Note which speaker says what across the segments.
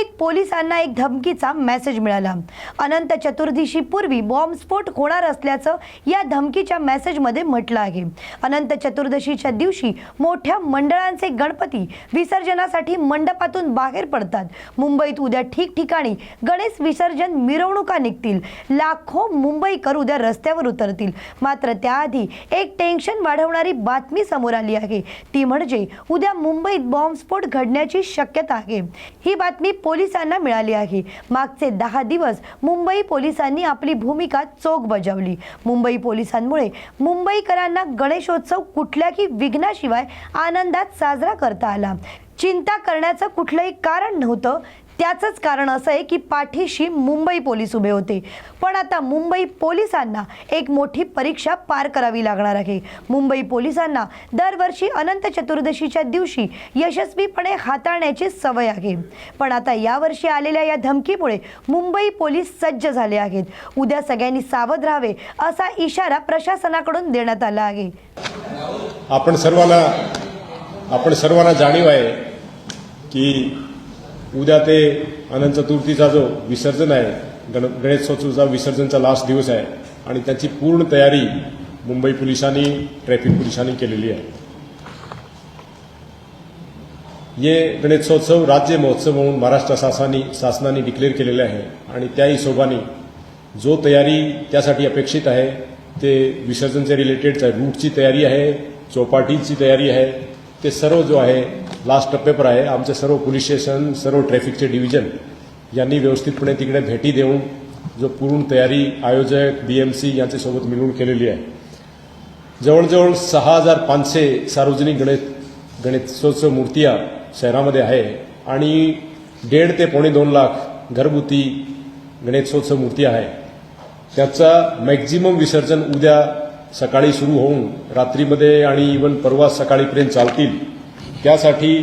Speaker 1: मुंबईत पोलिसांना एक धमकीचा मेसेज मिळाला. अनंत चतुर्दशीपूर्वी बॉम्बस्फोट होणार असल्याचं या धमकीच्या मेसेजमध्ये म्हटलं आहे. अनंत चतुर्दशीच्या दिवशी मोठ्या मंडळांचे गणपती विसर्जनासाठी मंडपातून बाहेर पडतात. मुंबईत उद्या ठिकठिकाणी गणेश विसर्जन मिरवणुका निघतील. लाखो मुंबईकर उद्या रस्त्यावर उतरतील. मात्र त्याआधी एक टेन्शन वाढवणारी बातमी समोर आली आहे. ती म्हणजे उद्या मुंबईत बॉम्बस्फोट घडण्याची शक्यता आहे. ही बातमी पोलिसांना मिळाली आहे. मागचे दहा दिवस मुंबई पोलिसांनी आपली भूमिका चोख बजावली. मुंबई पोलिसांमुळे मुंबईकरांना गणेशोत्सव कुठल्याही विघ्नाशिवाय आनंदात साजरा करता आला. चिंता करण्याचं कुठलंही कारण नव्हतं त्याचंच कारण असं आहे की पाठीशी मुंबई पोलीस उभे होते. पण आता मुंबई पोलिसांना एक मोठी परीक्षा पार करावी लागणार आहे. मुंबई पोलिसांना दरवर्षी अनंत चतुर्दशीच्या दिवशी यशस्वीपणे हाताळण्याची सवय आहे. पण आता यावर्षी आलेल्या या धमकीमुळे मुंबई पोलीस सज्ज झाले आहेत. उद्या सगळ्यांनी सावध राहावे असा इशारा प्रशासनाकडून देण्यात आला आहे.
Speaker 2: आपण सर्वांना आपण सर्वांना जाणीव आहे की उद्या ते अनंत चतुर्थीचा जो विसर्जन आहे गण गणेशोत्सवचा विसर्जनचा लास्ट दिवस आहे आणि त्याची पूर्ण तयारी मुंबई पोलिसांनी ट्रॅफिक पोलिसांनी केलेली आहे. ये गणेशोत्सव राज्य महोत्सव म्हणून महाराष्ट्र शासनाने शासनाने डिक्लेअर केलेले आहे आणि त्या हिशोबाने जो तयारी त्यासाठी अपेक्षित आहे ते विसर्जनच्या रिलेटेड रूटची तयारी आहे चौपाटीची तयारी आहे ते सर्व जो आहे लास्ट टप्प्यावर आहे. आमचे सर्व पोलीस स्टेशन सर्व ट्रॅफिकचे डिव्हिजन यांनी व्यवस्थितपणे तिकडे भेटी देऊन जो पूर्ण तयारी आयोजक बीएमसी यांच्यासोबत मिळून केलेली आहे. जवळजवळ सहा हजार पाचशे सार्वजनिक गणेश गणेशोत्सव मूर्त्या शहरामध्ये आहे आणि दीड ते पावणे दोन लाख घरगुती गणेशोत्सव मूर्ती आहे. त्याचा मॅक्झिमम विसर्जन उद्या सकाळी सुरू होऊन रात्रीमध्ये आणि इवन परवा सकाळीपर्यंत चालतील. त्यासाठी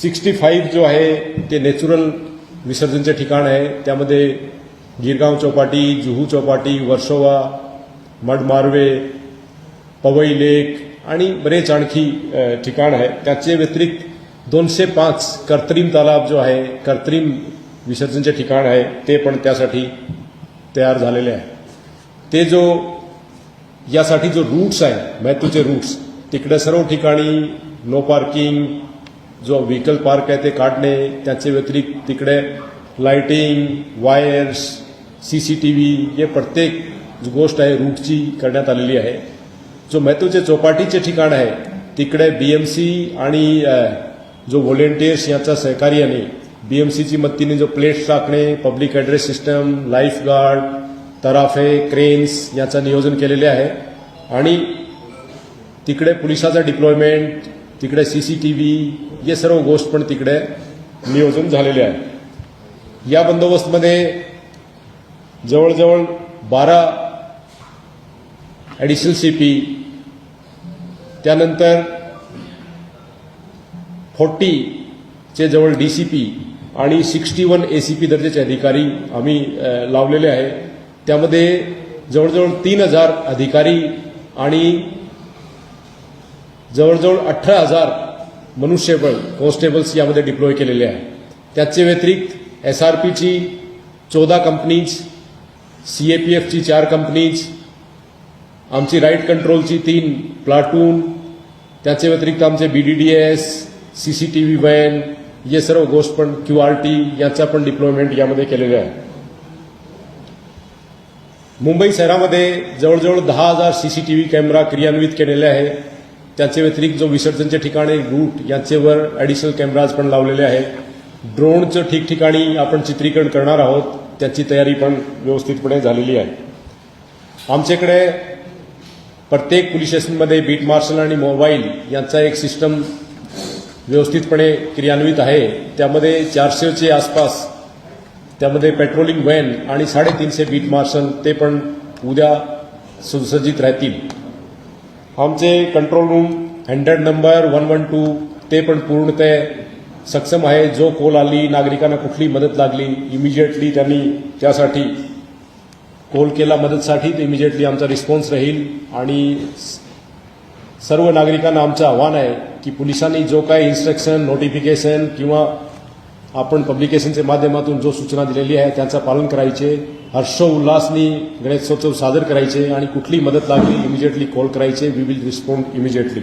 Speaker 2: सिक्स्टी फाईव्ह जो आहे ते नॅचरल विसर्जनचे ठिकाण आहे. त्यामध्ये गिरगाव चौपाटी जुहू चौपाटी वर्सोवा मडमार्वे पवई लेक आणि बरेच आणखी ठिकाण आहे. त्याचे व्यतिरिक्त दोनशे पाच कर्त्रिम तालाब जो आहे कर्त्रिम विसर्जनचे ठिकाण आहे ते पण त्यासाठी तयार झालेले आहे. ते जो यासाठी जो रूट्स आहे महत्त्वाचे रूट्स तिकडे सर्व ठिकाणी नो पार्किंग जो व्हेकल पार्क आहे ते काढणे त्याचे व्यतिरिक्त तिकडे lighting wires C C T V हे प्रत्येक गोष्ट आहे रूटची करण्यात आलेली आहे. जो महत्त्वाचे चौपाटीचे ठिकाण आहे तिकडे बी एम सी आणि जो व्हॉलेंटियर्स यांच्या सहकार्याने बी एम सीची मदतीने जो प्लेट्स टाकणे public address system life guard तराफे cranes याचं नियोजन केलेले आहे. आणि तिकडे पोलिसाचा डिप्लॉयमेंट तिकडे सी सी टी व्ही हे सर्व गोष्ट पण तिकडे नियोजन झालेले आहे. या बंदोबस्तमध्ये जवळजवळ बारा ॲडिशनल सी पी त्यानंतर फोर्टीचे जवळ डी सी पी आणि sixty one A C P दर्जाचे अधिकारी आम्ही लावलेले आहे. त्यामध्ये जवळजवळ तीन हजार अधिकारी आणि जवळजवळ अठरा हजार मनुष्यबळ कॉन्स्टेबल्स यामध्ये डिप्लॉय केलेले आहे त्याचे व्यतिरिक्त एस आर पीची चौदा कंपनीज सी ए पी एफची चार कंपनीज आमची राईट कंट्रोलची तीन प्लाटून त्याचे व्यतिरिक्त आमचे B D D S C C T V van हे सर्व गोष्ट पण क्यू आर टी याचा पण डिप्लॉयमेंट यामध्ये केलेलं आहे. मुंबई शहरामध्ये जवळजवळ दहा हजार C C T V camera क्रियान्वित केलेले आहे. त्याचे व्यतिरिक्त जो विसर्जनचे ठिकाणे रूट यांच्यावर ॲडिशनल कॅमेराज पण लावलेले आहेत. ड्रोनचं ठिकठिकाणी आपण चित्रीकरण करणार आहोत. त्याची तयारी पण व्यवस्थितपणे झालेली आहे. आमच्याकडे प्रत्येक पोलीस स्टेशनमध्ये बीट मार्शल आणि मोबाईल यांचा एक सिस्टम व्यवस्थितपणे क्रियान्वित आहे. त्यामध्ये चारशेचे आसपास त्यामध्ये पेट्रोलिंग व्हॅन आणि साडेतीनशे बीट मार्शल ते पण उद्या सुसज्जित राहतील. आमचे control room hundred number one one two ते पण पूर्णतः सक्षम आहे. जो कॉल आली नागरिकांना कुठली मदत लागली इमिजिएटली त्यांनी त्यासाठी कॉल केला मदतसाठी इमिजिएटली आमचा रिस्पॉन्स राहील. आणि स- सर्व नागरिकांना आमचं आव्हान आहे की पोलिसांनी जो काय इन्स्ट्रक्शन नोटिफिकेशन किंवा आपण पब्लिकेशनच्या माध्यमातून जो सूचना दिलेली आहे त्यांचं पालन करायचे. हर्षोल्लासनी गणेशोत्सव सादर करायचे आणि कुठली मदत लागली इमिजिएटली कॉल करायचे. वी विल रिस्पॉन्ड इमिजिएटली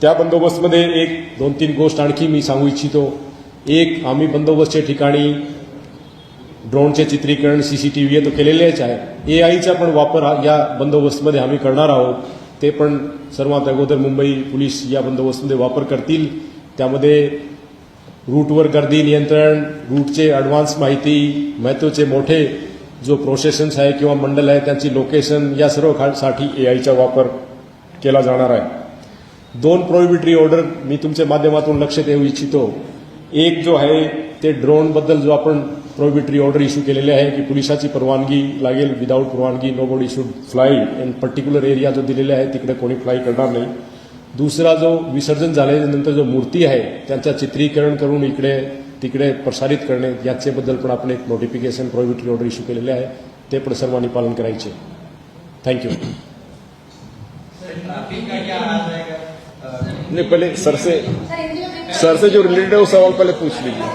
Speaker 2: त्या बंदोबस्तमध्ये एक दोन तीन गोष्ट आणखी मी सांगू इच्छितो. एक आम्ही बंदोबस्तच्या ठिकाणी ड्रोनचे चित्रीकरण सी सी हे तर केलेलेच आहे. ए आयचा पण वापर हा या बंदोबस्तमध्ये आम्ही करणार आहोत. ते पण सर्वात अगोदर मुंबई पोलीस या बंदोबस्तमध्ये वापर करतील. त्यामध्ये रूटवर गर्दी नियंत्रण रूटचे ॲडव्हान्स माहिती महत्त्वाचे मोठे जो प्रोसेशन्स आहे किंवा मंडल आहे त्यांची लोकेशन या सर्व खा- साठी ए आयचा वापर केला जाणार आहे. दोन प्रोहिबिटरी ऑर्डर मी तुमच्या माध्यमातून लक्ष देऊ इच्छितो. एक जो आहे ते ड्रोनबद्दल जो आपण प्रोहिबिटरी ऑर्डर इश्यू केलेले आहे की पोलिसाची परवानगी लागेल विदाऊट परवानगी nobody should fly in particular area जो दिलेला आहे तिकडे कोणी फ्लाय करणार नाही. दुसरा जो विसर्जन झाल्यानंतर जो मूर्ती आहे त्यांचं चित्रीकरण करून इकडे तिकडे प्रसारित करणे याच्याबद्दल पण आपण एक नोटिफिकेशन प्रोहिबिटरी ऑर्डर इश्यू केलेले आहे. ते पण सर्वांनी पालन करायचे. थँक्यू
Speaker 3: नहीं पहले सर से सर से जो रिलेटेड है वो सवाल पहले पूछ लीजिए.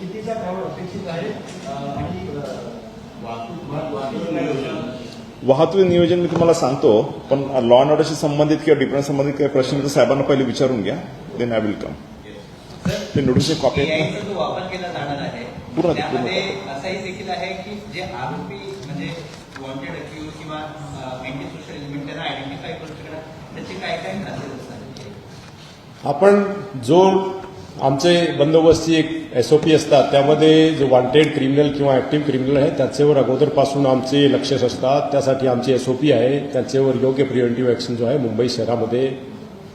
Speaker 4: कितीचा क्राऊड अपेक्षित आहे? आणि वाहतूक वाहतूक नियोजन
Speaker 3: मी तुम्हाला सांगतो पण लॉ अँड ऑर्डरशी संबंधित किंवा डिफरन्स संबंधित काही प्रश्न तर साहेबांना पहिले विचारून घ्या देन आय विल कम ते नोटीसची कॉपी पूर्ण-
Speaker 5: म्हणजे
Speaker 2: आपण जो आमचे बंदोबस्ती एक एस ओ पी असतात. त्यामध्ये जो वॉन्टेड क्रिमिनल किंवा ऍक्टिव्ह क्रिमिनल आहे त्याच्यावर अगोदरपासून आमचे लक्षच असतात. त्यासाठी आमची एस ओ पी आहे. त्याच्यावर योग्य प्रिव्हेंटिव्ह ॲक्शन जो आहे मुंबई शहरामध्ये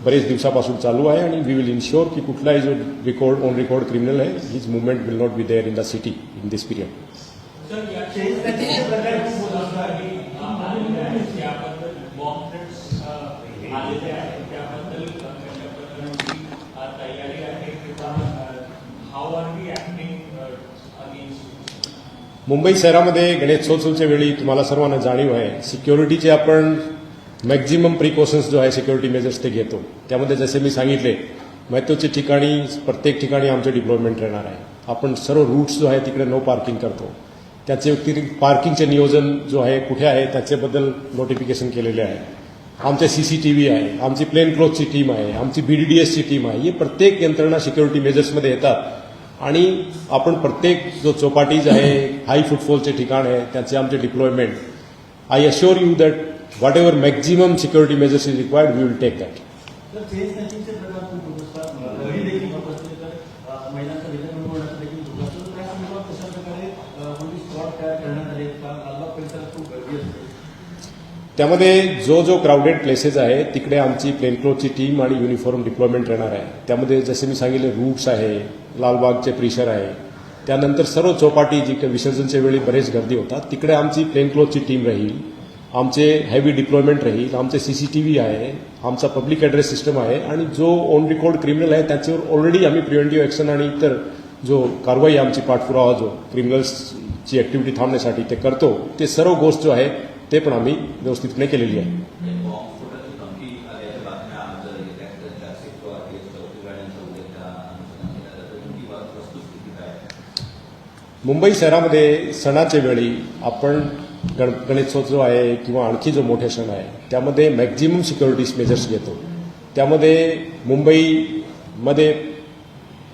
Speaker 2: बरेच दिवसापासून चालू आहे आणि वी विल इन्श्युअर की कुठलाही जो रिकॉर्ड ऑन रिकॉर्ड क्रिमिनल आहे his movement will not be there in the city in this period Mumbai शहरामध्ये गणेशोत्सवच्या वेळी तुम्हाला सर्वांना जाणीव आहे सिक्युरिटीचे आपण मॅक्झिमम प्रिकॉशन्स जो आहे सिक्युरिटी मेजर्स ते घेतो. त्यामध्ये जसे मी सांगितले महत्त्वाच्या ठिकाणी प्रत्येक ठिकाणी आमचं डिप्लॉयमेंट राहणार आहे. आपण सर्व रूट्स जो आहे तिकडे नो पार्किंग करतो. त्याचे व्यतिरिक्त पार्किंगचे नियोजन जो आहे कुठे आहे त्याच्याबद्दल नोटिफिकेशन केलेले आहे. आमच्या सी सी टी व्ही आहे आमची प्लेन क्लोथची टीम आहे आमची बी डी डी एसची टीम आहे ही प्रत्येक यंत्रणा सिक्युरिटी मेजर्समध्ये येतात. आणि आपण प्रत्येक जो चौपाटीज आहे हाय फुटफॉलचे ठिकाण आहे त्याचे आमचे deployment I assure you that whatever maximum security measures is required we will take that त्यामध्ये जो जो क्राऊडेड प्लेसेस आहे तिकडे आमची प्लेन क्लोथची टीम आणि युनिफॉर्म डिप्लॉयमेंट राहणार आहे. त्यामध्ये जसे मी सांगितले रूट्स आहे लालबागचे प्रिशर आहे. त्यानंतर सर्व चौपाटी जी विसर्जनच्या वेळी बरेच गर्दी होतात तिकडे आमची प्लेन क्लोथची टीम राहील आमचे हेवी डिप्लॉयमेंट राहील आमचे सी सी टी व्ही आहे आमचा पब्लिक ॲड्रेस सिस्टम आहे आणि जो ऑन रिकॉर्ड क्रिमिनल आहे त्याच्यावर ऑलरेडी आम्ही प्रिव्हेंटिव्ह ॲक्शन आणि इतर जो कारवाई आमची पाठपुरावा जो क्रिमिनल्सची ॲक्टिव्हिटी थांबण्यासाठी ते करतो ते सर्व गोष्ट जो आहे ते पण आम्ही व्यवस्थितपणे केलेली आहे. मुंबई शहरामध्ये सणाच्या वेळी आपण गण गणेशोत्सव आहे किंवा आणखी जो मोठे सण आहे त्यामध्ये मॅक्झिमम सिक्युरिटीज मेजर्स घेतो. त्यामध्ये मुंबईमध्ये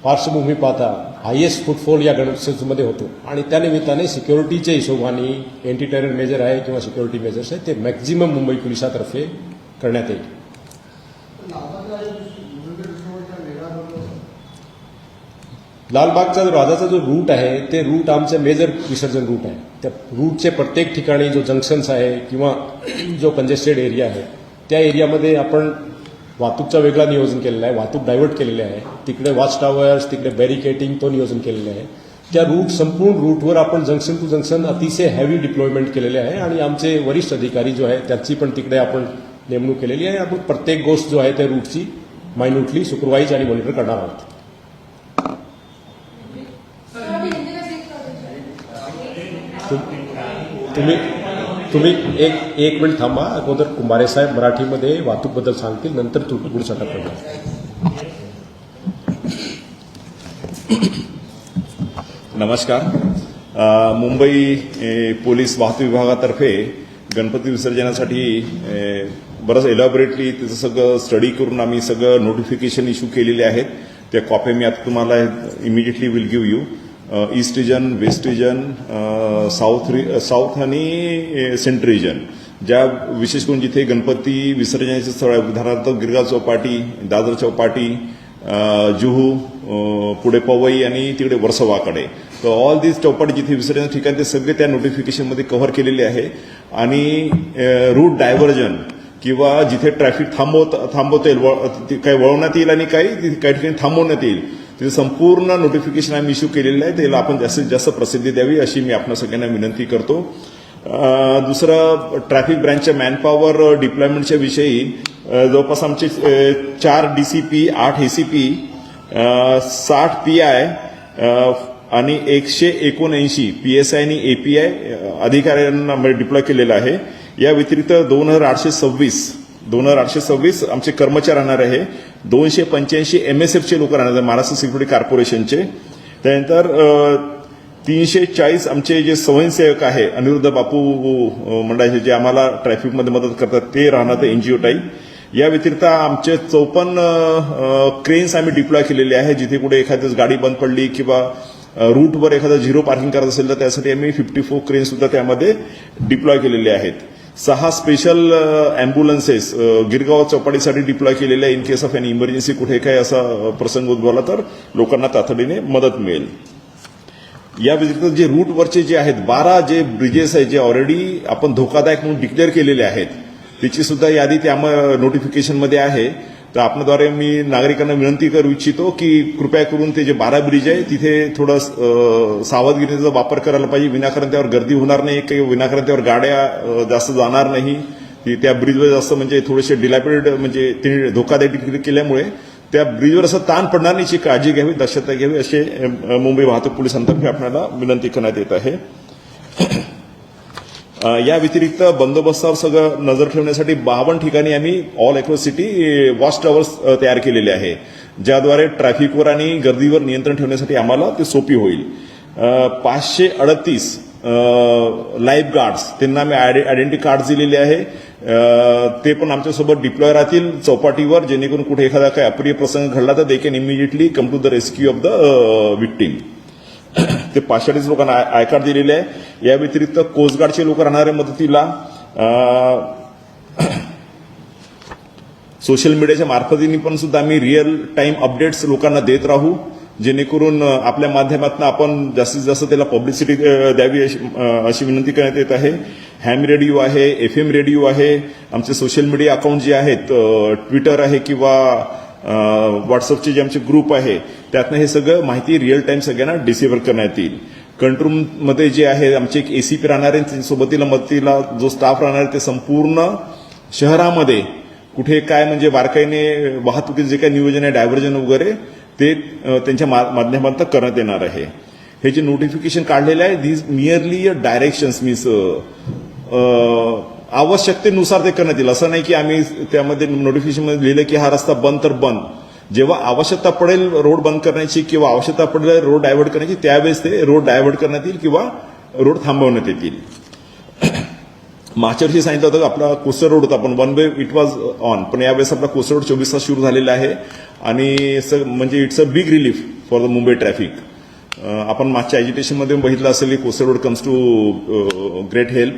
Speaker 2: पार्श्वभूमी पाहता हायेस्ट फुटफॉल या गणेशोत्सवमध्ये होतो. आणि त्यानिमित्ताने सिक्युरिटीच्या हिशोबाने एंटी टेरर मेजर आहे किंवा सिक्युरिटी मेजर्स आहे ते मॅक्झिमम मुंबई पोलिसातर्फे करण्यात येईल. लालबागचा राजाचा जो रूट आहे ते रूट आमचं मेजर विसर्जन रूट आहे. त्या रूटचे प्रत्येक ठिकाणी जो जंक्शन्स आहे किंवा जो कंजेस्टेड एरिया आहे त्या एरियामध्ये आपण वाहतूकचा वेगळा नियोजन केलेला आहे वाहतूक डायव्हर्ट केलेली आहे. तिकडे वॉच टावर्स तिकडे बॅरिकेटिंग तो नियोजन केलेलं आहे. त्या रूट संपूर्ण रूटवर आपण जंक्शन टू जंक्शन अतिशय हॅवी डिप्लॉयमेंट केलेले आहे आणि आमचे वरिष्ठ अधिकारी जो आहे त्याची पण तिकडे आपण नेमणूक केलेली आहे. आपण प्रत्येक गोष्ट जो आहे त्या रूटची मायन्युटली सुपरवाईज आणि मॉनिटर करणार आहोत. तुम्ही तुम्ही एक एक मिनिट थांबा. अगोदर कुंभारे साहेब मराठीमध्ये वाहतूकबद्दल सांगतील नंतर तू पुढचा टप्पा
Speaker 3: नमस्कार. मुंबई पोलीस वाहतूक विभागातर्फे गणपती विसर्जनासाठी बरंच एलॉबरेटली त्याचं सगळं स्टडी करून आम्ही सगळं नोटिफिकेशन इश्यू केलेले आहेत. त्या कॉप्या मी आता तुम्हाला immediately will give you east region west region south re south आणि सेंट्रल रिजन ज्या विशेष करून जिथे गणपती विसर्जनाचे स्थळ आहे उदाहरणार्थ गिरगा चौपाटी दादर चौपाटी जुहू पुढे पवई आणि तिकडे वर्सोवाकडे. तर ऑल दीज चौपाटी जिथे विसर्जन ठिकाण ते सगळे त्या नोटिफिकेशनमध्ये कव्हर केलेले आहे. आणि रूट डायव्हर्जन किंवा जिथे ट्रॅफिक थांबवत थांबवता येईल वळ- काही वळवण्यात येईल आणि काही काही ठिकाणी थांबवण्यात येईल म्हणजे संपूर्ण नोटिफिकेशन आम्ही इश्यू केलेलं आहे त्याला आपण जास्तीत जास्त प्रसिद्धी द्यावी अशी मी आपण सगळ्यांना विनंती करतो. दुसरं ट्रॅफिक ब्रँचच्या मॅनपॉवर डिप्लॉयमेंटच्या विषयी जवळपास आमचे चार डी सी पी आठ ए सी पी साठ पी आय आणि एकशे एकोणऐंशी पी एस आय आणि ए पी आय अधिकाऱ्यांना डिप्लॉय केलेलं आहे. या व्यतिरिक्त दोन हजार आठशे सव्वीस दोन हजार आठशे सव्वीस आमचे कर्मचारी राहणार आहे. दोनशे पंच्याऐंशी एम एस एफचे लोक राहणार महाराष्ट्र सिक्युरिटी कॉर्पोरेशनचे. त्यानंतर तीनशे चाळीस आमचे जे स्वयंसेवक आहे अनिरुद्ध बापू मंडळाचे जे आम्हाला ट्रॅफिकमध्ये मदत करतात ते राहणार एनजीओ टाईप या व्यतिरिक्त आमचे चौपन्न क्रेन्स आम्ही डिप्लॉय केलेले आहे जिथे कुठे एखाद्याच गाडी बंद पडली किंवा रूटवर एखादं झिरो पार्किंग करत असेल तर त्यासाठी आम्ही फिफ्टी फोर क्रेन सुद्धा त्यामध्ये डिप्लॉय केलेले आहेत. सहा स्पेशल अँब्युलन्सेस गिरगाव चौपाटीसाठी डिप्लॉय केलेल्या in case of an emergency कुठे काही असा प्रसंग उद्भवला तर लोकांना तातडीने मदत मिळेल. या व्यतिरिक्त जे रूटवरचे जे आहेत बारा जे ब्रिजेस आहेत जे ऑलरेडी आपण धोकादायक म्हणून डिक्लेअर केलेले आहेत त्याची सुद्धा यादी त्या नोटिफिकेशनमध्ये आहे. तर आपल्याद्वारे मी नागरिकांना विनंती करू इच्छितो की कृपया करून ते जे बारा ब्रिज आहे तिथे थोडं सावधगिरीचा वापर करायला पाहिजे. विनाकारण त्यावर गर्दी होणार नाही काही विनाकारण त्यावर गाड्या जास्त जाणार नाही. त्या ब्रिजवर जास्त म्हणजे थोडेसे डिलॅपिडेट म्हणजे ते धोकादायक केल्यामुळे त्या ब्रिजवर असं ताण पडणार नाही याची काळजी घ्यावी दक्षता घ्यावी असे मुंबई वाहतूक पोलिसांतर्फे आपल्याला विनंती करण्यात येत आहे. या व्यतिरिक्त बंदोबस्तावर सगळं नजर ठेवण्यासाठी बावन्न ठिकाणी आम्ही all across city watch towers तयार केलेले आहे. ज्याद्वारे ट्रॅफिकवर आणि गर्दीवर नियंत्रण ठेवण्यासाठी आम्हाला ते सोपी होईल. पाचशे अडतीस लाईफ गार्ड्स त्यांना आम्ही आयडेंटिटी कार्ड दिलेले आहे. ते पण आमच्यासोबत डिप्लॉय राहतील चौपाटीवर जेणेकरून कुठे एखादा काही अप्रिय प्रसंग घडला तर they can immediately come to the rescue of the victim ते पाचशेचाळीस लोकांना आय दिलेले आहे. या व्यतिरिक्त कोस्टगार्डचे लोक राहणारे मदतीला सोशल मीडियाच्या मार्फतीने पण सुद्धा आम्ही रिअल टाइम अपडेट्स लोकांना देत राहू जेणेकरून आपल्या माध्यमातून आपण जास्तीत जास्त त्याला पब्लिसिटी द्यावी अशी अशी विनंती करण्यात येत आहे. हॅम रेडिओ आहे एफ एम रेडिओ आहे. आमचे सोशल मीडिया अकाउंट जे आहेत ट्विटर आहे किंवा व्हॉट्सअपचे जे आमचे ग्रुप आहे त्यातनं हे सगळं माहिती रिअल टाईम सगळ्यांना डिसेबल करण्यात येईल. कंट्रोलमध्ये जे आहे आमचे एक एसीपी राहणार आहे सोबतीला मदतीला जो स्टाफ राहणार आहे ते संपूर्ण शहरामध्ये कुठे काय म्हणजे बारकाईने वाहतुकीचे जे काही नियोजन आहे डायव्हर्जन वगैरे ते त्यांच्या मा- माध्यमातून करण्यात येणार आहे. हे जे नोटिफिकेशन काढलेले आहे दीज अ डायरेक्शन्स मीन्स आवश्यकतेनुसार ते करण्यात येईल. असं नाही की आम्ही त्यामध्ये नोटिफिकेशनमध्ये लिहिलं की हा रस्ता बंद तर बंद. जेव्हा आवश्यकता पडेल रोड बंद करण्याची किंवा आवश्यकता पडेल रोड डायव्हर्ट करण्याची त्यावेळेस ते रोड डायव्हर्ट करण्यात येईल किंवा रोड थांबवण्यात येतील. मागच्या वर्षी सांगितलं होतं की आपला कोस्टर रोड होता पण one way it was on पण यावेळेस आपला कोस्टर रोड चोवीस तास सुरू झालेला आहे आणि स- म्हणजे it's a big relief for the Mumbai traffic आपण मागच्या एज्युकेशनमध्ये बघितलं असेल की coastal road comes to great help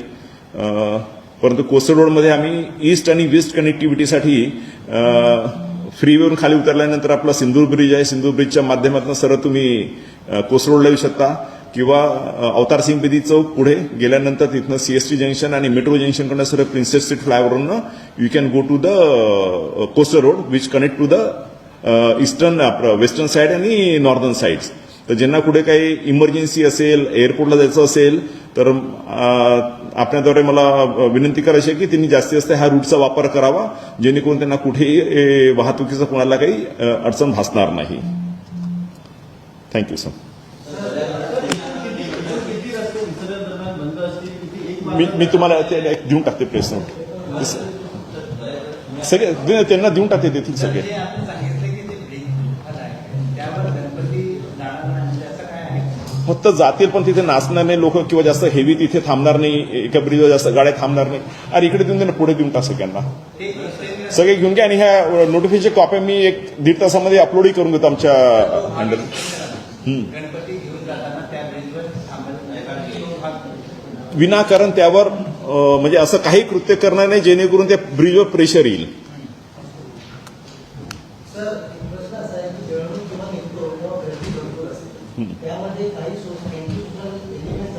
Speaker 3: परंतु कोस्टर रोडमध्ये आम्ही ईस्ट आणि वेस्ट कनेक्टिव्हिटीसाठी फ्रीवरून खाली उतरल्यानंतर आपला सिंदूर ब्रिज आहे. सिंदूर ब्रिजच्या माध्यमातून सरळ तुम्ही कोस्टर रोडला येऊ शकता किंवा अवतार सिंग बेदी चौक पुढे गेल्यानंतर तिथनं सीएसटी जंक्शन आणि मेट्रो जंक्शनकडनं सरळ princess street फ्लायओव्हरनं you can go to the coastal road which connect to the eastern western side आणि नॉर्दर्न साईड्स तर ज्यांना कुठे काही इमर्जन्सी असेल एअरपोर्टला जायचं असेल तर आपल्याद्वारे मला विनंती करायची आहे की त्यांनी जास्तीत जास्त ह्या रूटचा वापर करावा जेणेकरून त्यांना कुठेही ए, कोणाला काही अडचण भासणार नाही. थँक्यू सर मी मी तुम्हाला ते देऊन टाकते प्रेस नोट सगळे त्यांना देऊन टाकते तेथील सगळे. फक्त जातील पण तिथे नाचणार नाही लोक किंवा जास्त हेवी तिथे थांबणार नाही एका ब्रिजवर जास्त गाड्या थांबणार नाही. अरे इकडे देऊन त्यांना पुढे देऊन टाक सगळ्यांना. सगळे घेऊन घ्या आणि ह्या नोटिफिकेशन कॉप्या मी एक दीड तासामध्ये अपलोडही करून देतो आमच्या हँडल विनाकारण त्यावर म्हणजे असं काही कृत्य करणार नाही जेणेकरून त्या ब्रिजवर प्रेशर येईल.
Speaker 4: त्यामध्ये काही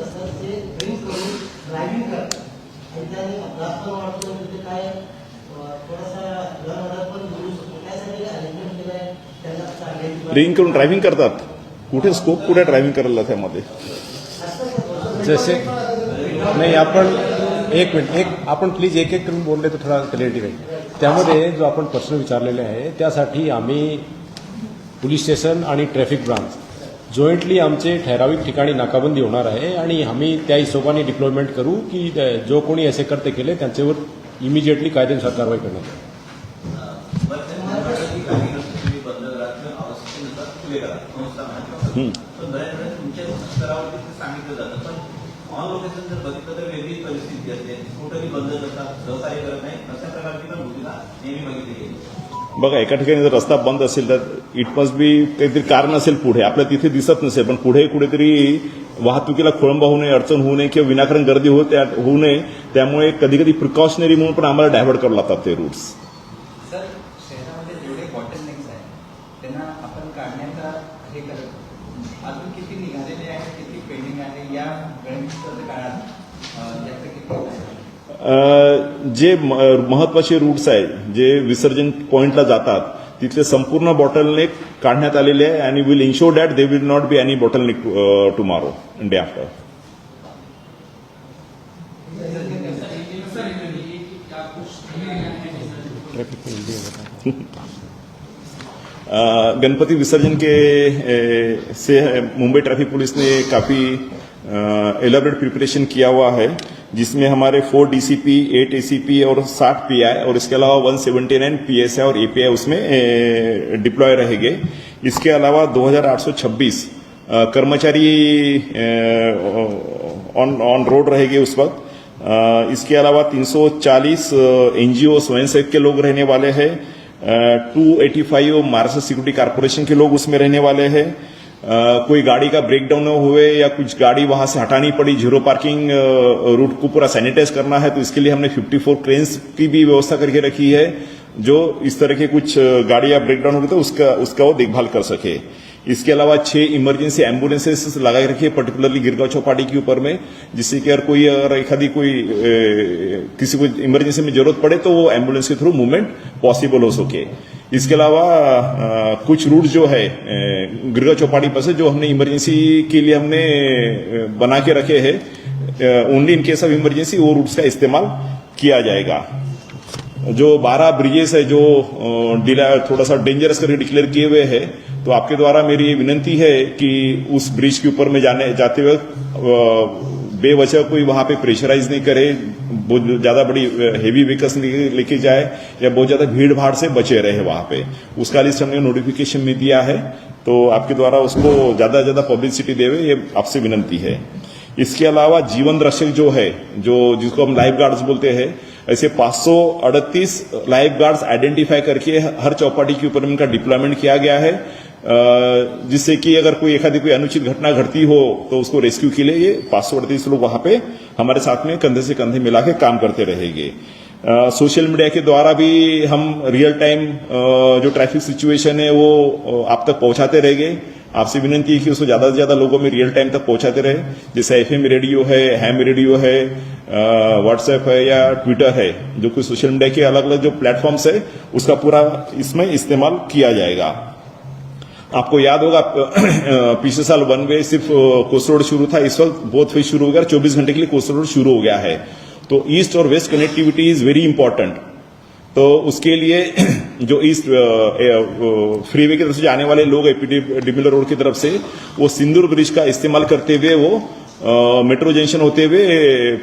Speaker 4: असतात जे ड्रिंक करून ड्रायव्हिंग करतात. आणि त्याने अपघात पण वाढतो तिथे काय थोडासा पण बोलू शकतो. त्यासाठी अरेंजमेंट केलं आहे? त्यांना
Speaker 3: ड्रिंक करून ड्रायव्हिंग करतात. कुठे स्कोप कुठे ड्रायव्हिंग करायला त्यामध्ये?
Speaker 2: जसे नाही आपण एक मिनिट एक आपण प्लीज एक एक करून बोलले तर थोडा क्लॅरिटी राहील. त्यामध्ये जो आपण प्रश्न विचारलेले आहे त्यासाठी आम्ही पोलीस स्टेशन आणि ट्रॅफिक ब्रांच जॉईंटली आमचे ठराविक ठिकाणी नाकाबंदी होणार आहे आणि आम्ही त्या हिशोबाने डिप्लॉयमेंट करू की जो कोणी असे करते केले त्यांच्यावर इमिजिएटली कायदेनुसार कारवाई करण्यात येईल.
Speaker 6: बंद करतात सहकार्य करत नाही अशा प्रकारची पण भूमिका नेहमी बघितली गेली
Speaker 3: बघा एका ठिकाणी जर रस्ता बंद असेल तर इट मस्ट बी काहीतरी कारण असेल पुढे. आपल्या तिथे दिसत नसेल पण पुढे कुठेतरी वाहतुकीला खोळंबा होऊ नये अडचण होऊ नये किंवा विनाकारण गर्दी होऊ त्या होऊ नये त्यामुळे कधी कधी प्रिकॉशनरी म्हणून पण आम्हाला डायव्हर्ट करावं लागतात ते रूट्स जे महत्वाचे रूट्स आहेत जे विसर्जन पॉइंटला जातात, तिथले संपूर्ण बॉटलनेक काढण्यात आलेले आहे आणि will ensure that they will not be any bottleneck tomorrow day after Ganpati Visarjan के से, मुंबई ट्रैफ़िक पुलिस ने काफ़ी एलाबरेट प्रिपरेशन किया हुआ है। जिसमें हमारे फोर डीसीपी एट एसीपी और साठ पीआई और इसके अलावा वन सेवेंटी नाइन पीएसआई और एपीआई उसमें डिप्लॉय रहेंगे। इसके अलावा 2826 अ, कर्मचारी ऑन ऑन रोड रहेंगे उस वक्त। इसके अलावा 340 एनजीओ स्वयंसेवक के लोग रहने वाले हैं। Two eighty five Maharashtra security corporation के लोग उसमें रहने वाले हैं। कोई गाड़ी का ब्रेकडाउन हुए या कुछ गाड़ी वहां से हटानी पड़ी जीरो पार्किंग रूट को पूरा सैनिटाइज करना है तो इसके लिए हमने 54 क्रेन्स की भी व्यवस्था करके रखी है जो इस तरह के कुछ गाड़ी गाड़ियां ब्रेकडाउन हो तो उसका उसका वो देखभाल कर सके। इसके अलावा छह इमरजेंसी एम्बुलेंसेस लगा रखी है पर्टिकुलरली गिरगांव चौपाटी के ऊपर में जिससे कि अगर कोई अगर आधी कोई ए, किसी को इमरजेंसी में ज़रूरत पड़े तो वो एंबुलेंस के थ्रू मूवमेंट पॉसिबल हो सके। इसके अलावा कुछ रूट जो है गिरगांव चौपाटी पर से जो हमने इमरजेंसी के लिए हमने बना के रखे हैं only in case of emergency वो रूट्स का इस्तेमाल किया जाएगा। जो 12 ब्रिजेस है जो डिला थोड़ा सा डेंजरस करके डिक्लेयर किए हुए हैं तो आपके द्वारा मेरी ये विनंती है कि उस ब्रिज के ऊपर में जाने, जाते वक्त बेवजह कोई वहाँ पे प्रेशराइज नहीं करे, बहुत ज़्यादा बड़ी हेवी व्हीकल्स लेके जाए, या बहुत ज़्यादा भीड़ भाड़ से बचे रहे वहाँ पे। उसका लिस्ट हमने नोटिफिकेशन में दिया है तो आपके द्वारा उसको ज़्यादा ज़्यादा पब्लिसिटी देवे, ये आपसे विनंती है। इसके अलावा जीवन रक्षक जो है, जो, जिसको हम लाइफ गार्ड्स बोलते हैं, ऐसे 538 लाइफ गार्ड्स आइडेंटिफाई करके हर चौपाटी के ऊपर इनका डिप्लॉयमेंट किया गया है। जिससे कि अगर कोई आधी कोई अनुचित घटना घटती हो तो उसको रेस्क्यू के लिए ये पाँच सौ अड़तीस लोग वहाँ पे हमारे साथ में कंधे से कंधे मिला के काम करते रहेंगे। सोशल मीडिया के द्वारा भी हम रियल टाइम जो ट्रैफ़िक सिचुएशन है, वो आप तक पहुंचाते रहेंगे। आपसे विनंती है कि उसको ज़्यादा से ज़्यादा लोगों में रियल टाइम तक पहुंचाते रहे। जैसे एफएम रेडियो है हैम रेडियो है व्हाट्सएप है या ट्विटर है, जो कोई सोशल मीडिया के अलग अलग जो प्लेटफॉर्म्स है, उसका पूरा इसमें इस्तेमाल किया जाएगा। आपको याद होगा पिछले साल वन वे सिर्फ़ कोस्ट रोड शुरू था, इस वक्त बोथ वे शुरू हो गया चौबीस घंटे के लिए कोस्ट रोड शुरू हो गया है। तो ईस्ट और west connectivity is very important. तो उसके लिए जो ईस्ट फ्रीवे की तरफ़ से जाने वाले लोग एपीडी डिमिलर रोड की तरफ़ से, वो सिंदूर ब्रिज का इस्तेमाल करते हुए वो मेट्रो जंक्शन होते हुए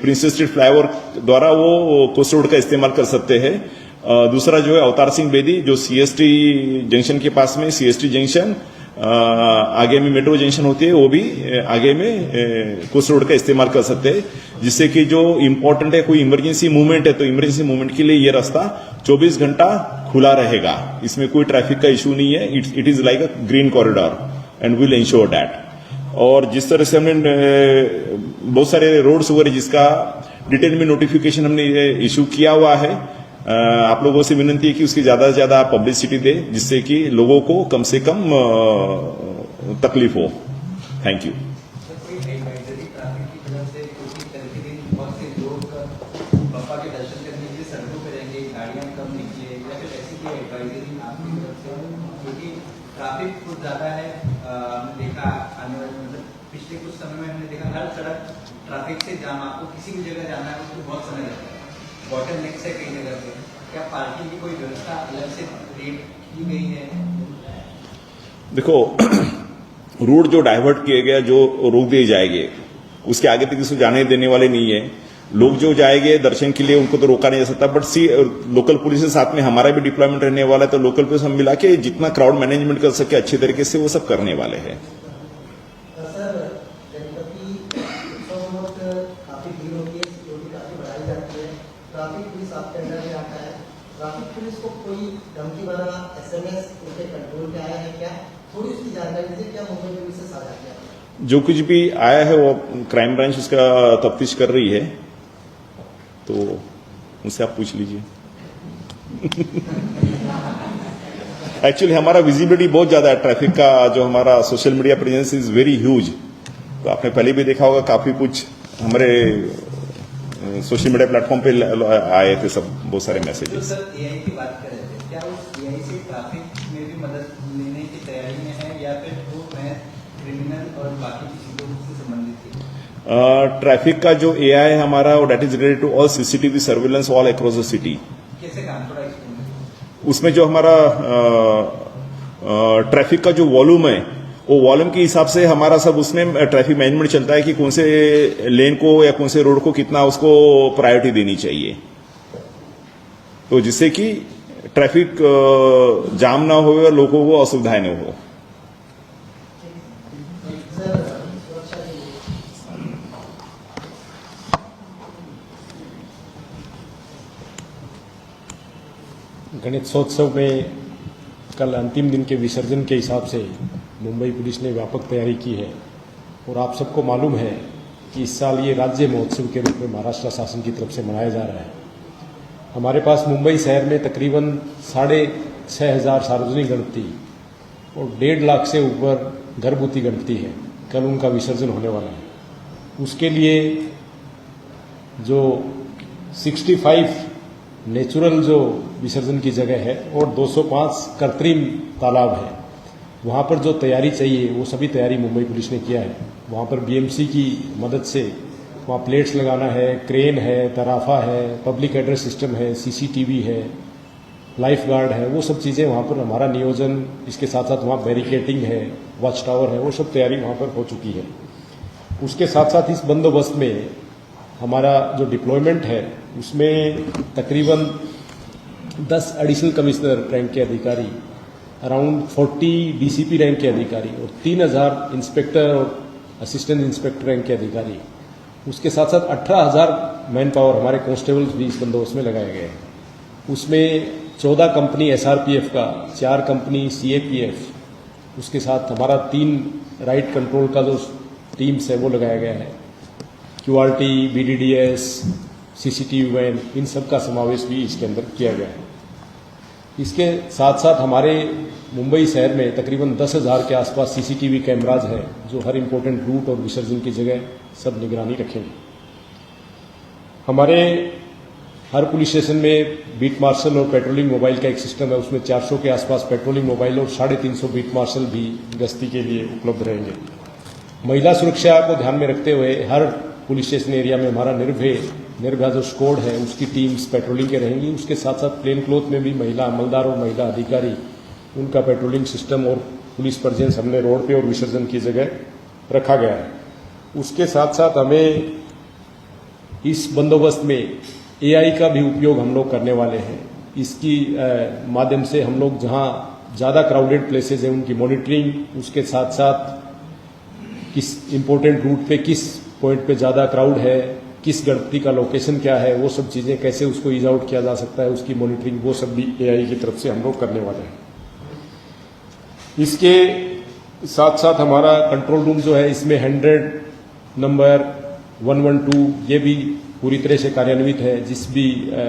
Speaker 3: प्रिंसेस स्ट्रीट फ्लाईओवर द्वारा वो कोस्ट रोड का इस्तेमाल कर सकते हैं। दूसरा जो है अवतार सिंह बेदी, जो सीएसटी जंक्शन के पास में सीएसटी जंक्शन आगे में मेट्रो जंक्शन होती है, वो भी आगे में कोस्ट रोड का इस्तेमाल कर सकते हैं। जिससे कि जो इम्पोर्टेंट है, कोई इमरजेंसी मूवमेंट है तो इमरजेंसी मूवमेंट के लिए ये रास्ता 24 घंटा खुला रहेगा। इसमें कोई ट्रैफ़िक का इशू नहीं है it it is like a green corridor and will ensure that और जिस तरह से हमने बहुत सारे रोड्स वगैरह जिसका डिटेल में नोटिफिकेशन हमने इशू किया हुआ है आप लोगों से विनंती है कि उसकी ज्यादा से ज्यादा पब्लिसिटी दे जिससे कि लोगों को कम से कम अ, तकलीफ हो। थैंक यू
Speaker 5: सर, कोई एडवाइजरी ट्रैफिक की तरफ से क्योंकि कल के दिन बहुत से लोग बाबा के दर्शन करने के लिए सड़कों पर रहेंगे गाड़ियां कम निकले या फिर ऐसी कोई एडवाइजरी आपकी तरफ से क्योंकि ट्रैफिक कुछ ज्यादा है अ, हमने देखा आने वाले मतलब पिछले कुछ समय में हमने देखा हर सड़क ट्रैफिक से जाम आपको किसी भी जगह जाना है उसको बहुत समय लगता है बॉटल नेक्स है कई जगह पे
Speaker 3: देखो रूट जो डाइवर्ट किए गए, जो रोक दिए जाएँगे, उसके आगे तक किसी जाने देने वाले नहीं है। लोग जो जाएँगे दर्शन के लिए, उनको तो रोका नहीं जा सकता बट सी लोकल पुलिस के साथ में हमारा भी डिप्लॉयमेंट रहने वाला है तो लोकल पुलिस हम मिला के जितना क्राउड मैनेजमेंट कर सके, अच्छे तरीके से वो सब करने वाले हैं
Speaker 4: सर गणपति उत्सव में काफ़ी भीड़ होती है सिक्योरिटी काफ़ी बढ़ाई जाती है ट्रैफ़िक पुलिस आपके अंडर में आता है ट्रैफ़िक पुलिस को कोई धमकी भरा एसएमएस उनके कंट्रोल में आया है क्या थोड़ी उसकी जानकारी दीजिए क्या मुंबई पुलिस से साझा किया
Speaker 3: जो कुछ भी आया है वो क्राइम ब्रांच उसका तफ्तीश कर रही है तो उनसे आप पूछ लीजिए। एक्चुअली हमारा विजिबिलिटी बहुत ज़्यादा है ट्रैफ़िक का जो हमारा social media presence is very huge तो आपने पहले भी देखा होगा, काफ़ी कुछ हमारे सोशल मीडिया प्लेटफॉर्म पे आए थे सब, बहुत सारे
Speaker 5: तो
Speaker 3: मैसेजेस
Speaker 5: सर क्रिमिनल और बाकी चीज़ों से संबंधित थी
Speaker 3: ट्रैफ़िक का जो ए है हमारा वो data is related to all CCTV surveillance all across the city
Speaker 5: कैसे काम थोड़ा
Speaker 3: उसमें जो हमारा ट्रैफ़िक का जो वॉल्यूम है वो वॉल्यूम के हिसाब से हमारा सब उसमें ट्रैफ़िक मैनेजमेंट चलता है कि कौन से लेन को या कौन से रोड को कितना उसको प्रायोरिटी देनी चाहिए। तो जिससे कि ट्रैफ़िक जाम ना हो और लोगों को असुविधाएँ न हो
Speaker 4: सर सुरक्षा के लिए
Speaker 2: गणेशोत्सव में कल अंतिम दिन के विसर्जन के हिसाब से मुंबई पुलिस ने व्यापक तैयारी की है और आप सबको मालूम है कि इस साल ये राज्य महोत्सव के रूप में महाराष्ट्र शासन की तरफ़ से मनाया जा रहा है। हमारे पास मुंबई शहर में तकरीबन साढ़े छः हज़ार सार्वजनिक गणपति और डेढ़ लाख से ऊपर गर्भवती गणपति है। कल उनका विसर्जन होने वाला है। उसके लिए जो 65 नेचुरल जो विसर्जन की जगह है और 205 कृत्रिम तालाब है। वहाँ पर जो तैयारी चाहिए, वो सभी तैयारी मुंबई पुलिस ने किया है। वहाँ पर बीएमसी की मदद से वहाँ प्लेट्स लगाना है क्रेन है, तराफा है पब्लिक एड्रेस सिस्टम है सीसीटीवी है लाइफ गार्ड है वो सब चीज़ें वहाँ पर हमारा नियोजन, इसके साथ साथ वहाँ बैरिकेटिंग है वॉच टावर है, वो सब तैयारी वहाँ पर हो चुकी है। उसके साथ साथ इस बंदोबस्त में हमारा जो डिप्लॉयमेंट है उसमें तकरीबन 10 एडिशनल कमिश्नर रैंक के अधिकारी अराउंड 40 डीसीपी रैंक के अधिकारी और 3000 इंस्पेक्टर और असिस्टेंट इंस्पेक्टर रैंक के अधिकारी। उसके साथ साथ 18000 मैन पावर हमारे कांस्टेबल्स भी इस बंदोबस्त में लगाए गए हैं। उसमें 14 कंपनी एसआरपीएफ का, चार कंपनी सीएपीएफ उसके साथ हमारा तीन राइट कंट्रोल का जो टीम्स है वो लगाया गया है। क्यूआरटी बीडीडीएस सीसीटीवी वैन इन सब का समावेश भी इसके अंदर किया गया है। इसके साथ साथ हमारे मुंबई शहर में तकरीबन दस हज़ार के आसपास सीसीटीवी कैमराज हैं, जो हर इम्पोर्टेंट रूट और विसर्जन की जगह सब निगरानी रखेंगे। हमारे हर पुलिस स्टेशन में बीट मार्शल और पेट्रोलिंग मोबाइल का एक सिस्टम है, उसमें 400 के आसपास पेट्रोलिंग मोबाइल और साढ़े तीन बीट मार्शल भी गश्ती के लिए उपलब्ध रहेंगे। महिला सुरक्षा को ध्यान में रखते हुए हर पुलिस स्टेशन एरिया में हमारा निर्भय, निर्भया जो स्कोड है, उसकी टीम्स पेट्रोलिंग के रहेंगी। उसके साथ साथ प्लेन क्लोथ में भी महिला अमलदार और महिला अधिकारी, उनका पेट्रोलिंग सिस्टम और पुलिस प्रजेंस हमने रोड पे और विसर्जन की जगह रखा गया है। उसके साथ साथ हमें इस बंदोबस्त में एआई का भी उपयोग हम लोग करने वाले हैं। इसकी माध्यम से हम लोग जहाँ ज़्यादा क्राउडेड प्लेसेस हैं, उनकी मॉनिटरिंग उसके साथ साथ किस इम्पोर्टेंट रूट पे किस पॉइंट पे ज़्यादा क्राउड है किस गणपति का लोकेशन क्या है वो सब चीज़ें कैसे उसको ईज आउट किया जा सकता है उसकी मॉनिटरिंग वो सब भी एआई की तरफ़ से हम लोग करने वाले हैं। इसके साथ साथ हमारा कंट्रोल रूम जो है इसमें hundred number one one two ये भी पूरी तरह से कार्यान्वित है। जिस भी अ,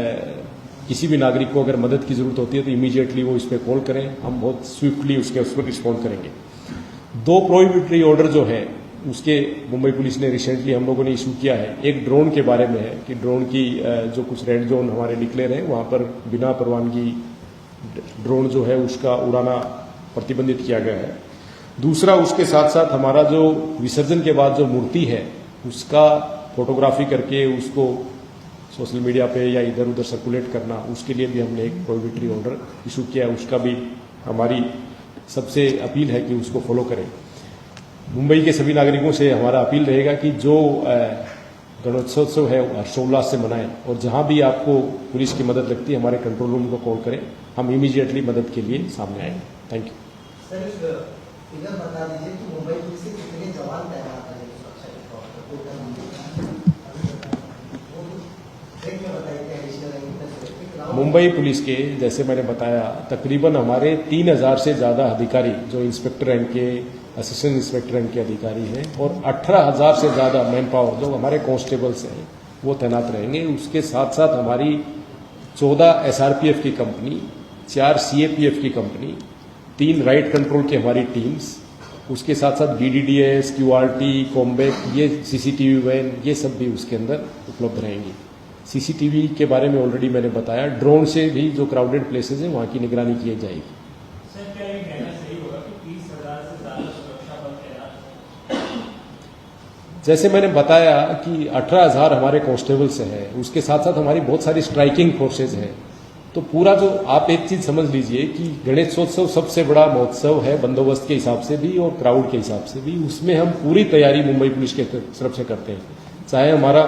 Speaker 2: किसी भी नागरिक को अगर मदद की ज़रूरत होती है तो इमीडिएटली वो इस पर कॉल करें। हम बहुत स्विफ्टली उसके उस पर रिस्पॉन्ड करेंगे। दो प्रोहिबिटरी ऑर्डर जो है उसके मुंबई पुलिस ने रिसेंटली हम लोगों ने इशू किया है। एक ड्रोन के बारे में है कि ड्रोन की जो कुछ रेड जोन हमारे डिक्लेयर हैं, वहाँ पर बिना परवानगी ड्रोन जो है उसका उड़ाना प्रतिबंधित किया गया है। दूसरा, उसके साथ साथ हमारा जो विसर्जन के बाद जो मूर्ति है, उसका फोटोग्राफी करके उसको सोशल मीडिया पे या इधर उधर सर्कुलेट करना, उसके लिए भी हमने एक प्रोहिबिटरी ऑर्डर इशू किया है। उसका भी हमारी सबसे अपील है कि उसको फॉलो करें। मुंबई के सभी नागरिकों से हमारा अपील रहेगा कि जो गणोत्सव है वो हर्षोल्लास से मनाएँ और जहाँ भी आपको पुलिस की मदद लगती है हमारे कंट्रोल रूम को कॉल करें। हम इमीडिएटली मदद के लिए सामने आएँगे। थैंक यू
Speaker 4: मुंबई पुलिस के
Speaker 2: जैसे मैंने बताया तकरीबन हमारे तीन हज़ार से ज़्यादा अधिकारी जो इंस्पेक्टर रैंक के असिस्टेंट इंस्पेक्टर रैंक के अधिकारी हैं और अठारह हज़ार से ज़्यादा मैन पावर जो हमारे कांस्टेबल्स हैं, वो तैनात रहेंगे। उसके साथ साथ हमारी चौदह एसआरपीएफ की कंपनी चार सीएपीएफ की कंपनी तीन राइट कंट्रोल की हमारी टीम्स उसके साथ साथ बीडीडीएस क्यूआरटी कॉम्बैक ये सीसीटीवी वैन ये सब भी उसके अंदर उपलब्ध रहेंगी। सीसीटीवी के बारे में ऑलरेडी मैंने बताया। ड्रोन से भी जो क्राउडेड प्लेसेस हैं, वहाँ की निगरानी की जाएगी
Speaker 7: सर क्या ये कहना सही होगा कि तीस हज़ार से ज़्यादा सुरक्षा बल तैनात
Speaker 2: जैसे मैंने बताया कि अठारह हज़ार हमारे कॉन्स्टेबल्स हैं, उसके साथ साथ हमारी बहुत सारी स्ट्राइकिंग फोर्सेज हैं। तो पूरा जो आप एक चीज़ समझ लीजिए कि गणेशोत्सव सबसे बड़ा महोत्सव है बंदोबस्त के हिसाब से भी और क्राउड के हिसाब से भी। उसमें हम पूरी तैयारी मुंबई पुलिस के तरफ़ से करते हैं। चाहे हमारा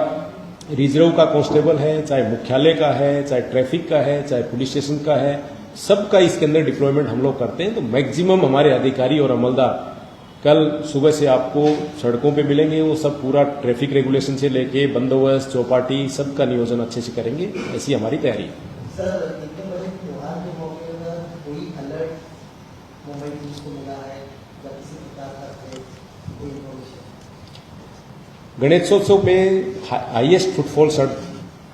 Speaker 2: रिज़र्व का कांस्टेबल है, चाहे मुख्यालय का है, चाहे ट्रैफ़िक का है, चाहे पुलिस स्टेशन का है, सबका इसके अंदर डिप्लॉयमेंट हम लोग करते हैं। तो मैक्सिमम हमारे अधिकारी और अमलदार कल सुबह से आपको सड़कों पे मिलेंगे वो सब पूरा ट्रैफ़िक रेगुलेशन से लेके बंदोबस्त चौपाटी सबका नियोजन अच्छे से करेंगे ऐसी हमारी तैयारी
Speaker 4: के को का
Speaker 2: गणेशोत्सव में हाईएस्ट फुटफॉल सड़क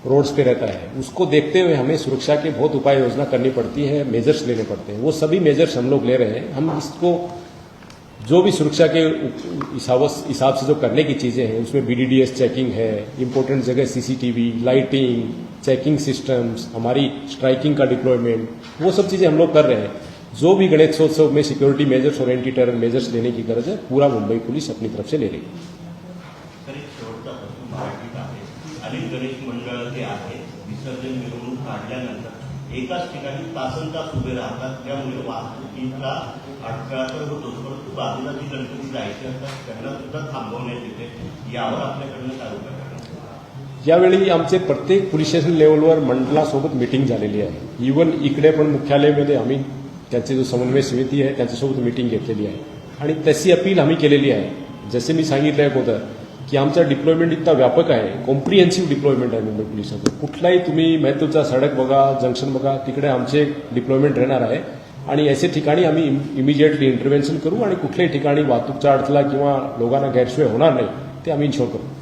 Speaker 2: रोड्स पे रहता है। उसको देखते हुए हमें सुरक्षा के बहुत उपाय योजना करनी पड़ती है मेजर्स लेने पड़ते हैं। वो सभी मेजर्स हम लोग ले रहे हैं। हम इसको जो भी सुरक्षा के हिसाब से जो करने की चीज़ें हैं, उसमें बीडीडीएस चेकिंग है इम्पोर्टेंट जगह सीसीटीवी लाइटिंग चेकिंग सिस्टम्स हमारी स्ट्राइकिंग का डिप्लॉयमेंट वो सब चीज़ें हम लोग कर रहे हैं। जो भी गणेशोत्सव में सिक्योरिटी मेजर्स और एंटी टेरर मेजर्स लेने की गरज है, पूरा मुंबई पुलिस अपनी तरफ़ से ले रही है।
Speaker 8: एकाच ठिकाणी उभे राहतात त्यामुळे वाहतुकीचा अडथळा तर होतोच परंतु बाजूला जी गणपती जायचे असतात त्यांना सुद्धा थांबवण्यात येते यावर आपल्याकडनं काय उपाय
Speaker 2: यावेळी आमचे प्रत्येक पोलीस स्टेशन लेवलवर मंडळासोबत मिटिंग झालेली आहे. इवन इकडे पण मुख्यालयामध्ये आम्ही त्यांची जो समन्वय समिती आहे त्यांच्यासोबत मिटिंग घेतलेली आहे. आणि तशी अपील आम्ही केलेली आहे. जसे मी सांगितलं अगोदर की आमचा डिप्लॉयमेंट इतका व्यापक आहे कॉम्प्रिहेन्सिव्ह डिप्लॉयमेंट आहे मुंबई पोलिसाचं. कुठलाही तुम्ही महत्त्वाचा सडक बघा जंक्शन बघा तिकडे आमचे डिप्लॉयमेंट राहणार आहे. आणि असे ठिकाणी आम्ही इमिजिएटली इंटरव्हेन्शन करू आणि कुठल्याही ठिकाणी वाहतूकचा अडथळा किंवा लोकांना गैरसोय होणार नाही ते आम्ही इन्शोर करू.